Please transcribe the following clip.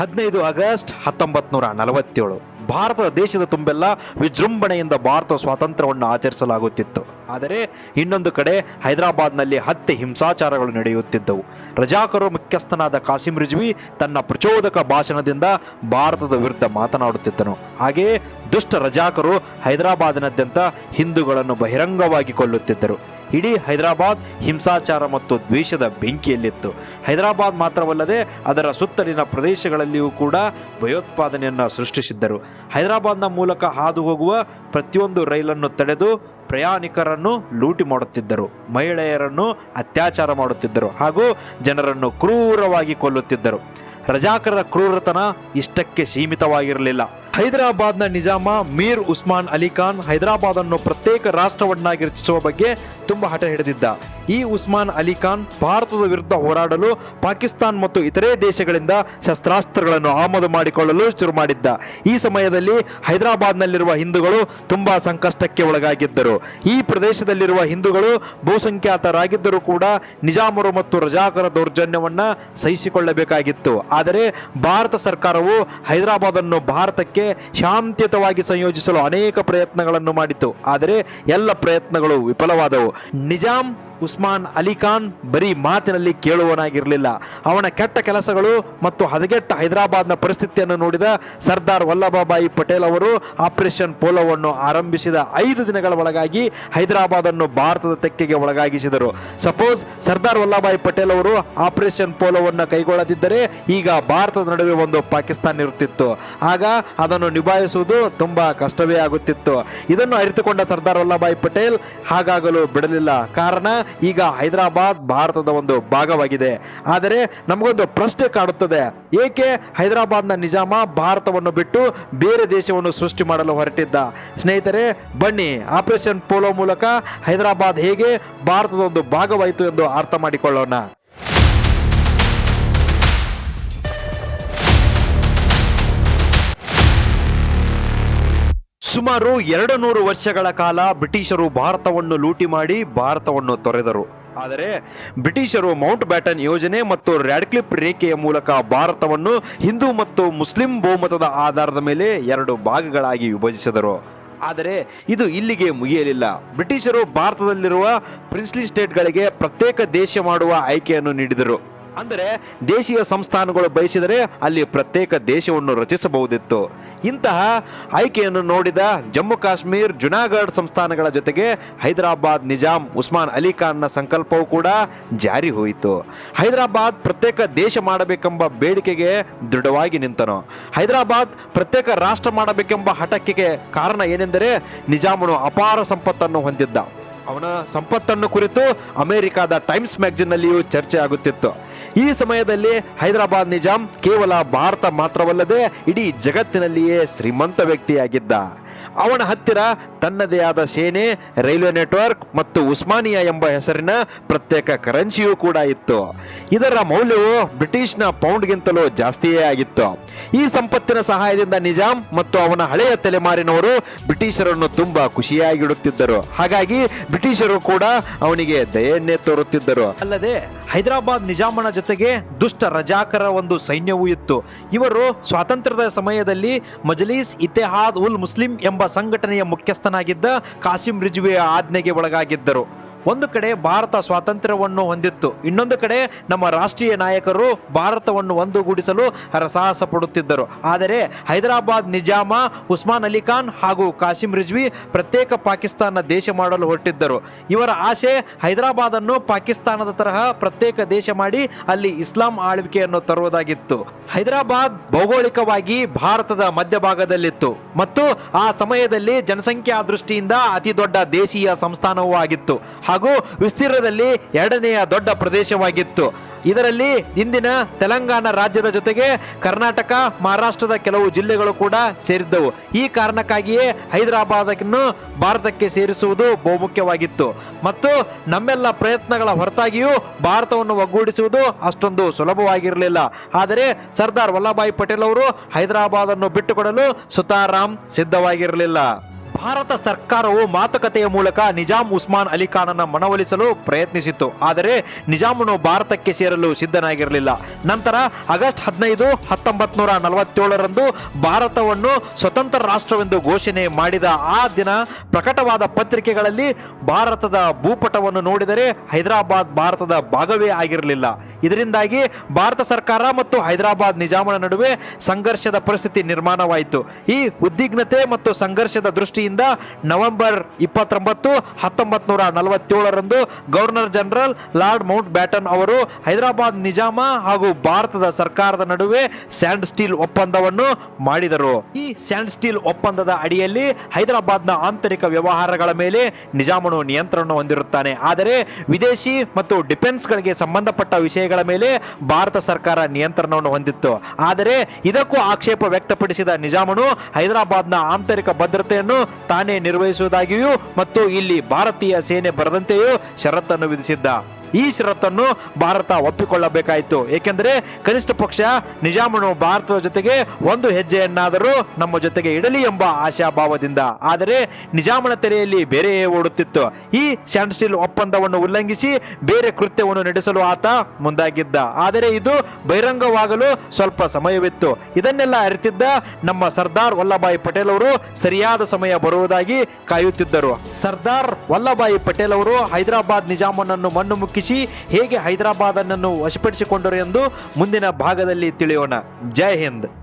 ಹದಿನೈದು ಆಗಸ್ಟ್ ಹತ್ತೊಂಬತ್ತು ನೂರ ನಲವತ್ತೇಳು. ಭಾರತದ ದೇಶದ ತುಂಬೆಲ್ಲ ವಿಜೃಂಭಣೆಯಿಂದ ಭಾರತ ಸ್ವಾತಂತ್ರ್ಯವನ್ನು ಆಚರಿಸಲಾಗುತ್ತಿತ್ತು. ಆದರೆ ಇನ್ನೊಂದು ಕಡೆ ಹೈದರಾಬಾದ್ನಲ್ಲಿ ಹತ್ಯೆ, ಹಿಂಸಾಚಾರಗಳು ನಡೆಯುತ್ತಿದ್ದವು. ರಜಾಕರು ಮುಖ್ಯಸ್ಥನಾದ ಕಾಸಿಂ ರಿಜ್ವಿ ತನ್ನ ಪ್ರಚೋದಕ ಭಾಷಣದಿಂದ ಭಾರತದ ವಿರುದ್ಧ ಮಾತನಾಡುತ್ತಿದ್ದನು. ಹಾಗೆಯೇ ದುಷ್ಟ ರಜಾಕರು ಹೈದರಾಬಾದಿನಾದ್ಯಂತ ಹಿಂದೂಗಳನ್ನು ಬಹಿರಂಗವಾಗಿ ಕೊಲ್ಲುತ್ತಿದ್ದರು. ಇಡೀ ಹೈದರಾಬಾದ್ ಹಿಂಸಾಚಾರ ಮತ್ತು ದ್ವೇಷದ ಬೆಂಕಿಯಲ್ಲಿತ್ತು. ಹೈದರಾಬಾದ್ ಮಾತ್ರವಲ್ಲದೆ ಅದರ ಸುತ್ತಲಿನ ಪ್ರದೇಶಗಳಲ್ಲಿಯೂ ಕೂಡ ಭಯೋತ್ಪಾದನೆಯನ್ನು ಸೃಷ್ಟಿಸಿದ್ದರು. ಹೈದರಾಬಾದ್ನ ಮೂಲಕ ಹಾದು ಹೋಗುವ ಪ್ರತಿಯೊಂದು ರೈಲನ್ನು ತಡೆದು ಪ್ರಯಾಣಿಕರನ್ನು ಲೂಟಿ ಮಾಡುತ್ತಿದ್ದರು. ಮಹಿಳೆಯರನ್ನು ಅತ್ಯಾಚಾರ ಮಾಡುತ್ತಿದ್ದರು ಹಾಗೂ ಜನರನ್ನು ಕ್ರೂರವಾಗಿ ಕೊಲ್ಲುತ್ತಿದ್ದರು. ರಜಾಕರ ಕ್ರೂರತನ ಇಷ್ಟಕ್ಕೆ ಸೀಮಿತವಾಗಿರಲಿಲ್ಲ. ಹೈದರಾಬಾದ್ನ ನಿಜಾಮ ಮೀರ್ ಉಸ್ಮಾನ್ ಅಲಿ ಖಾನ್ ಹೈದರಾಬಾದ್ ಅನ್ನು ಪ್ರತ್ಯೇಕ ರಾಷ್ಟ್ರವನ್ನಾಗಿ ರಚಿಸುವ ಬಗ್ಗೆ ತುಂಬಾ ಹಠ ಹಿಡಿದಿದ್ದ. ಈ ಉಸ್ಮಾನ್ ಅಲಿ ಖಾನ್ ಭಾರತದ ವಿರುದ್ಧ ಹೋರಾಡಲು ಪಾಕಿಸ್ತಾನ್ ಮತ್ತು ಇತರೆ ದೇಶಗಳಿಂದ ಶಸ್ತ್ರಾಸ್ತ್ರಗಳನ್ನು ಆಮದು ಮಾಡಿಕೊಳ್ಳಲು ಶುರು ಮಾಡಿದ್ದ. ಈ ಸಮಯದಲ್ಲಿ ಹೈದರಾಬಾದ್ನಲ್ಲಿರುವ ಹಿಂದೂಗಳು ತುಂಬಾ ಸಂಕಷ್ಟಕ್ಕೆ ಒಳಗಾಗಿದ್ದರು. ಈ ಪ್ರದೇಶದಲ್ಲಿರುವ ಹಿಂದೂಗಳು ಬಹುಸಂಖ್ಯಾತರಾಗಿದ್ದರೂ ಕೂಡ ನಿಜಾಮರು ಮತ್ತು ರಜಾಕರ ದೌರ್ಜನ್ಯವನ್ನ ಸಹಿಸಿಕೊಳ್ಳಬೇಕಾಗಿತ್ತು. ಆದರೆ ಭಾರತ ಸರ್ಕಾರವು ಹೈದರಾಬಾದ್ ಅನ್ನು ಭಾರತಕ್ಕೆ ಶಾಂತಿಯುತವಾಗಿ ಸಂಯೋಜಿಸಲು ಅನೇಕ ಪ್ರಯತ್ನಗಳನ್ನು ಮಾಡಿತು ಆದರೆ ಎಲ್ಲ ಪ್ರಯತ್ನಗಳು ವಿಫಲವಾದವು. ನಿಜಾಂ ಉಸ್ಮಾನ್ ಅಲಿ ಖಾನ್ ಬರೀ ಮಾತಿನಲ್ಲಿ ಕೇಳುವನಾಗಿರಲಿಲ್ಲ ಅವನ ಕೆಟ್ಟ ಕೆಲಸಗಳು ಮತ್ತು ಹದಗೆಟ್ಟ ಹೈದರಾಬಾದ್ನ ಪರಿಸ್ಥಿತಿಯನ್ನು ನೋಡಿದ ಸರ್ದಾರ್ ವಲ್ಲಭಭಾಯಿ ಪಟೇಲ್ ಅವರು ಆಪರೇಷನ್ ಪೋಲೋವನ್ನು ಆರಂಭಿಸಿದ ಐದು ದಿನಗಳ ಒಳಗಾಗಿ ಹೈದರಾಬಾದ್ ಅನ್ನು ಭಾರತದ ತೆಕ್ಕೆಗೆ ಒಳಗಾಗಿಸಿದರು. ಸಪೋಸ್ ಸರ್ದಾರ್ ವಲ್ಲಭಾಯಿ ಪಟೇಲ್ ಅವರು ಆಪರೇಷನ್ ಪೋಲೋವನ್ನು ಕೈಗೊಳ್ಳದಿದ್ದರೆ ಈಗ ಭಾರತದ ನಡುವೆ ಒಂದು ಪಾಕಿಸ್ತಾನ ಇರುತ್ತಿತ್ತು. ಆಗ ಅದನ್ನು ನಿಭಾಯಿಸುವುದು ತುಂಬಾ ಕಷ್ಟವೇ ಆಗುತ್ತಿತ್ತು. ಇದನ್ನು ಅರಿತುಕೊಂಡ ಸರ್ದಾರ್ ವಲ್ಲಭಾಯಿ ಪಟೇಲ್ ಹಾಗಾಗಲು ಬಿಡಲಿಲ್ಲ. ಕಾರಣ ಈಗ ಹೈದರಾಬಾದ್ ಭಾರತದ ಒಂದು ಭಾಗವಾಗಿದೆ. ಆದರೆ ನಮಗೊಂದು ಪ್ರಶ್ನೆ ಕಾಡುತ್ತದೆ. ಏಕೆ ಹೈದರಾಬಾದ್ನ ನಿಜಾಮ ಭಾರತವನ್ನು ಬಿಟ್ಟು ಬೇರೆ ದೇಶವನ್ನು ಸೃಷ್ಟಿ ಮಾಡಲು ಹೊರಟಿದ್ದ? ಸ್ನೇಹಿತರೆ, ಬನ್ನಿ ಆಪರೇಷನ್ ಪೋಲೋ ಮೂಲಕ ಹೈದರಾಬಾದ್ ಹೇಗೆ ಭಾರತದ ಒಂದು ಭಾಗವಾಯಿತು ಎಂದು ಅರ್ಥ ಮಾಡಿಕೊಳ್ಳೋಣ. ಸುಮಾರು ಎರಡು ನೂರು ವರ್ಷಗಳ ಕಾಲ ಬ್ರಿಟಿಷರು ಭಾರತವನ್ನು ಲೂಟಿ ಮಾಡಿ ಭಾರತವನ್ನು ತೊರೆದರು. ಆದರೆ ಬ್ರಿಟಿಷರು ಮೌಂಟ್ ಬ್ಯಾಟನ್ ಯೋಜನೆ ಮತ್ತು ರ್ಯಾಡ್ಕ್ಲಿಪ್ ರೇಖೆಯ ಮೂಲಕ ಭಾರತವನ್ನು ಹಿಂದೂ ಮತ್ತು ಮುಸ್ಲಿಂ ಬಹುಮತದ ಆಧಾರದ ಮೇಲೆ ಎರಡು ಭಾಗಗಳಾಗಿ ವಿಭಜಿಸಿದರು. ಆದರೆ ಇದು ಇಲ್ಲಿಗೆ ಮುಗಿಯಲಿಲ್ಲ. ಬ್ರಿಟಿಷರು ಭಾರತದಲ್ಲಿರುವ ಪ್ರಿನ್ಸ್ಲಿ ಸ್ಟೇಟ್ಗಳಿಗೆ ಪ್ರತ್ಯೇಕ ದೇಶ ಮಾಡುವ ಆಯ್ಕೆಯನ್ನು ನೀಡಿದರು. ಅಂದರೆ ದೇಶೀಯ ಸಂಸ್ಥಾನಗಳು ಬಯಸಿದರೆ ಅಲ್ಲಿ ಪ್ರತ್ಯೇಕ ದೇಶವನ್ನು ರಚಿಸಬಹುದಿತ್ತು. ಇಂತಹ ಆಯ್ಕೆಯನ್ನು ನೋಡಿದ ಜಮ್ಮು ಕಾಶ್ಮೀರ್ ಜುನಾಗಢ್ ಸಂಸ್ಥಾನಗಳ ಜೊತೆಗೆ ಹೈದರಾಬಾದ್ ನಿಜಾಂ ಉಸ್ಮಾನ್ ಅಲಿ ಖಾನ್ನ ಸಂಕಲ್ಪವೂ ಕೂಡ ಜಾರಿ ಹೋಯಿತು. ಹೈದರಾಬಾದ್ ಪ್ರತ್ಯೇಕ ದೇಶ ಮಾಡಬೇಕೆಂಬ ಬೇಡಿಕೆಗೆ ದೃಢವಾಗಿ ನಿಂತನು. ಹೈದರಾಬಾದ್ ಪ್ರತ್ಯೇಕ ರಾಷ್ಟ್ರ ಮಾಡಬೇಕೆಂಬ ಹಠಕ್ಕೆ ಕಾರಣ ಏನೆಂದರೆ ನಿಜಾಮನು ಅಪಾರ ಸಂಪತ್ತನ್ನು ಹೊಂದಿದ್ದ. ಅವನ ಸಂಪತ್ತನ್ನು ಕುರಿತು ಅಮೆರಿಕದ ಟೈಮ್ಸ್ ಮ್ಯಾಗಜಿನ್ನಲ್ಲಿಯೂ ಚರ್ಚೆ ಆಗುತ್ತಿತ್ತು. ಈ ಸಮಯದಲ್ಲಿ ಹೈದರಾಬಾದ್ ನಿಜಾಮ್ ಕೇವಲ ಭಾರತ ಮಾತ್ರವಲ್ಲದೆ ಇಡೀ ಜಗತ್ತಿನಲ್ಲಿಯೇ ಶ್ರೀಮಂತ ವ್ಯಕ್ತಿಯಾಗಿದ್ದ. ಅವನ ಹತ್ತಿರ ತನ್ನದೇ ಆದ ಸೇನೆ, ರೈಲ್ವೆ ನೆಟ್ವರ್ಕ್ ಮತ್ತು ಉಸ್ಮಾನಿಯಾ ಎಂಬ ಹೆಸರಿನ ಪ್ರತ್ಯೇಕ ಕರೆನ್ಸಿಯೂ ಕೂಡ ಇತ್ತು. ಇದರ ಮೌಲ್ಯವು ಬ್ರಿಟಿಷ್ನ ಪೌಂಡ್ಗಿಂತಲೂ ಜಾಸ್ತಿಯೇ ಆಗಿತ್ತು. ಈ ಸಂಪತ್ತಿನ ಸಹಾಯದಿಂದ ನಿಜಾಮ್ ಮತ್ತು ಅವನ ಹಳೆಯ ತಲೆಮಾರಿನವರು ಬ್ರಿಟಿಷರನ್ನು ತುಂಬಾ ಖುಷಿಯಾಗಿಡುತ್ತಿದ್ದರು ಹಾಗಾಗಿ ಬ್ರಿಟಿಷರು ಕೂಡ ಅವನಿಗೆ ದಯೆಯನ್ನೇ ತೋರುತ್ತಿದ್ದರು. ಅಲ್ಲದೆ ಹೈದರಾಬಾದ್ ನಿಜಾಮನ ಜೊತೆಗೆ ದುಷ್ಟ ರಜಾಕರ ಒಂದು ಸೈನ್ಯವೂ ಇತ್ತು. ಇವರು ಸ್ವಾತಂತ್ರ್ಯದ ಸಮಯದಲ್ಲಿ ಮಜಲೀಸ್ ಇತಿಹಾದ್ ಉಲ್ ಮುಸ್ಲಿಂ ಎಂಬ ಸಂಘಟನೆಯ ಮುಖ್ಯಸ್ಥನಾಗಿದ್ದ ಕಾಸಿಂ ರಿಜ್ವಿಯ ಆಜ್ಞೆಗೆ ಒಳಗಾಗಿದ್ದರು. ಒಂದು ಕಡೆ ಭಾರತ ಸ್ವಾತಂತ್ರ್ಯವನ್ನು ಹೊಂದಿತ್ತು, ಇನ್ನೊಂದು ಕಡೆ ನಮ್ಮ ರಾಷ್ಟ್ರೀಯ ನಾಯಕರು ಭಾರತವನ್ನು ಒಂದುಗೂಡಿಸಲು ಹರಸಾಹಸ ಪಡುತ್ತಿದ್ದರು. ಆದರೆ ಹೈದರಾಬಾದ್ ನಿಜಾಮ, ಉಸ್ಮಾನ್ ಅಲಿ ಖಾನ್ ಹಾಗೂ ಕಾಸಿಂ ರಿಜ್ವಿ ಪ್ರತ್ಯೇಕ ಪಾಕಿಸ್ತಾನ ದೇಶ ಮಾಡಲು ಹೊರಟಿದ್ದರು. ಇವರ ಆಶೆ ಹೈದರಾಬಾದ್ ಅನ್ನು ಪಾಕಿಸ್ತಾನದ ತರಹ ಪ್ರತ್ಯೇಕ ದೇಶ ಮಾಡಿ ಅಲ್ಲಿ ಇಸ್ಲಾಂ ಆಳ್ವಿಕೆಯನ್ನು ತರುವುದಾಗಿತ್ತು. ಹೈದರಾಬಾದ್ ಭೌಗೋಳಿಕವಾಗಿ ಭಾರತದ ಮಧ್ಯಭಾಗದಲ್ಲಿತ್ತು ಮತ್ತು ಆ ಸಮಯದಲ್ಲಿ ಜನಸಂಖ್ಯಾ ದೃಷ್ಟಿಯಿಂದ ಅತಿ ದೊಡ್ಡ ದೇಶೀಯ ಸಂಸ್ಥಾನವೂ ಆಗಿತ್ತು. ಹಾಗೂ ವಿಸ್ತೀರ್ಣದಲ್ಲಿ ಎರಡನೆಯ ದೊಡ್ಡ ಪ್ರದೇಶವಾಗಿತ್ತು. ಇದರಲ್ಲಿ ಇಂದಿನ ತೆಲಂಗಾಣ ರಾಜ್ಯದ ಜೊತೆಗೆ ಕರ್ನಾಟಕ, ಮಹಾರಾಷ್ಟ್ರದ ಕೆಲವು ಜಿಲ್ಲೆಗಳು ಕೂಡ ಸೇರಿದ್ದವು. ಈ ಕಾರಣಕ್ಕಾಗಿಯೇ ಹೈದರಾಬಾದನ್ನು ಭಾರತಕ್ಕೆ ಸೇರಿಸುವುದು ಬಹುಮುಖ್ಯವಾಗಿತ್ತು. ಮತ್ತು ನಮ್ಮೆಲ್ಲ ಪ್ರಯತ್ನಗಳ ಹೊರತಾಗಿಯೂ ಭಾರತವನ್ನು ಒಗ್ಗೂಡಿಸುವುದು ಅಷ್ಟೊಂದು ಸುಲಭವಾಗಿರಲಿಲ್ಲ. ಆದರೆ ಸರ್ದಾರ್ ವಲ್ಲಭಾಯಿ ಪಟೇಲ್ ಅವರು ಹೈದರಾಬಾದ್ ಅನ್ನು ಬಿಟ್ಟುಕೊಡಲು ಸುತಾರಾಮ್ ಸಿದ್ಧವಾಗಿರಲಿಲ್ಲ. ಭಾರತ ಸರ್ಕಾರವು ಮಾತುಕತೆಯ ಮೂಲಕ ನಿಜಾಂ ಉಸ್ಮಾನ್ ಅಲಿ ಮನವೊಲಿಸಲು ಪ್ರಯತ್ನಿಸಿತ್ತು. ಆದರೆ ನಿಜಾಮನು ಭಾರತಕ್ಕೆ ಸೇರಲು ಸಿದ್ಧನಾಗಿರಲಿಲ್ಲ. ನಂತರ ಆಗಸ್ಟ್ ಹದಿನೈದು ಹತ್ತೊಂಬತ್ ನೂರ ನಲವತ್ತೇಳರಂದು ಭಾರತವನ್ನು ಸ್ವತಂತ್ರ ರಾಷ್ಟ್ರವೆಂದು ಘೋಷಣೆ ಮಾಡಿದ ಆ ದಿನ ಪ್ರಕಟವಾದ ಪತ್ರಿಕೆಗಳಲ್ಲಿ ಭಾರತದ ಭೂಪಟವನ್ನು ನೋಡಿದರೆ ಹೈದರಾಬಾದ್ ಭಾರತದ ಭಾಗವೇ ಆಗಿರಲಿಲ್ಲ. ಇದರಿಂದಾಗಿ ಭಾರತ ಸರ್ಕಾರ ಮತ್ತು ಹೈದರಾಬಾದ್ ನಿಜಾಮನ ನಡುವೆ ಸಂಘರ್ಷದ ಪರಿಸ್ಥಿತಿ ನಿರ್ಮಾಣವಾಯಿತು. ಈ ಉದ್ವಿಗ್ನತೆ ಮತ್ತು ಸಂಘರ್ಷದ ದೃಷ್ಟಿಯಿಂದ ನವೆಂಬರ್ ಇಪ್ಪತ್ತೊಂಬತ್ತು ಹತ್ತೊಂಬತ್ ನೂರ ನಲವತ್ತೇಳರಂದು governor general lord Mountbatten ಅವರು ಹೈದರಾಬಾದ್ ನಿಜಾಮ ಹಾಗೂ ಭಾರತದ ಸರ್ಕಾರದ ನಡುವೆ ಸ್ಯಾಂಡ್ ಸ್ಟೀಲ್ ಒಪ್ಪಂದವನ್ನು ಮಾಡಿದರು. ಈ ಸ್ಯಾಂಡ್ ಸ್ಟೀಲ್ ಒಪ್ಪಂದದ ಅಡಿಯಲ್ಲಿ ಹೈದರಾಬಾದ್ನ ಆಂತರಿಕ ವ್ಯವಹಾರಗಳ ಮೇಲೆ ನಿಜಾಮನು ನಿಯಂತ್ರಣ ಹೊಂದಿರುತ್ತಾನೆ. ಆದರೆ ವಿದೇಶಿ ಮತ್ತು ಡಿಫೆನ್ಸ್ಗಳಿಗೆ ಸಂಬಂಧಪಟ್ಟ ವಿಷಯಗಳ ಮೇಲೆ ಭಾರತ ಸರ್ಕಾರ ನಿಯಂತ್ರಣವನ್ನು ಹೊಂದಿತ್ತು. ಆದರೆ ಇದಕ್ಕೂ ಆಕ್ಷೇಪ ವ್ಯಕ್ತಪಡಿಸಿದ ನಿಜಾಮನು ಹೈದರಾಬಾದ್ನ ಆಂತರಿಕ ಭದ್ರತೆಯನ್ನು ತಾನೇ ನಿರ್ವಹಿಸುವುದಾಗಿಯೂ ಮತ್ತು ಇಲ್ಲಿ ಭಾರತೀಯ ಸೇನೆ ಬರದಂತೆಯೂ ಷರತ್ತನ್ನು ವಿಧಿಸಿದ್ದ. ಈ ಷರತ್ತನ್ನು ಭಾರತ ಒಪ್ಪಿಕೊಳ್ಳಬೇಕಾಯಿತು. ಏಕೆಂದರೆ ಕನಿಷ್ಠ ಪಕ್ಷ ನಿಜಾಮನು ಭಾರತದ ಜೊತೆಗೆ ಒಂದು ಹೆಜ್ಜೆಯನ್ನಾದರೂ ನಮ್ಮ ಜೊತೆಗೆ ಇಡಲಿ ಎಂಬ ಆಶಾಭಾವದಿಂದ. ಆದರೆ ನಿಜಾಮನ ತೆರೆಯಲ್ಲಿ ಬೇರೆಯೇ ಓಡುತ್ತಿತ್ತು. ಈ ಸ್ಯಾಂಡ್ ಸ್ಟೀಲ್ ಒಪ್ಪಂದವನ್ನು ಉಲ್ಲಂಘಿಸಿ ಬೇರೆ ಕೃತ್ಯವನ್ನು ನಡೆಸಲು ಆತ ಮುಂದಾಗಿದ್ದ. ಆದರೆ ಇದು ಬಹಿರಂಗವಾಗಲು ಸ್ವಲ್ಪ ಸಮಯವಿತ್ತು. ಇದನ್ನೆಲ್ಲ ಅರಿತಿದ್ದ ನಮ್ಮ ಸರ್ದಾರ್ ವಲ್ಲಭಾಯಿ ಪಟೇಲ್ ಅವರು ಸರಿಯಾದ ಸಮಯ ಬರುವುದಾಗಿ ಕಾಯುತ್ತಿದ್ದರು. ಸರ್ದಾರ್ ವಲ್ಲಭಾಯಿ ಪಟೇಲ್ ಅವರು ಹೈದರಾಬಾದ್ ನಿಜಾಮನನ್ನು ಮಣ್ಣು ಮುಕ್ಕಿಸಿ ಹೇಗೆ ಹೈದರಾಬಾದ್ ಅನ್ನು ವಶಪಡಿಸಿಕೊಂಡರು ಎಂದು ಮುಂದಿನ ಭಾಗದಲ್ಲಿ ತಿಳಿಯೋಣ. ಜೈ ಹಿಂದ್.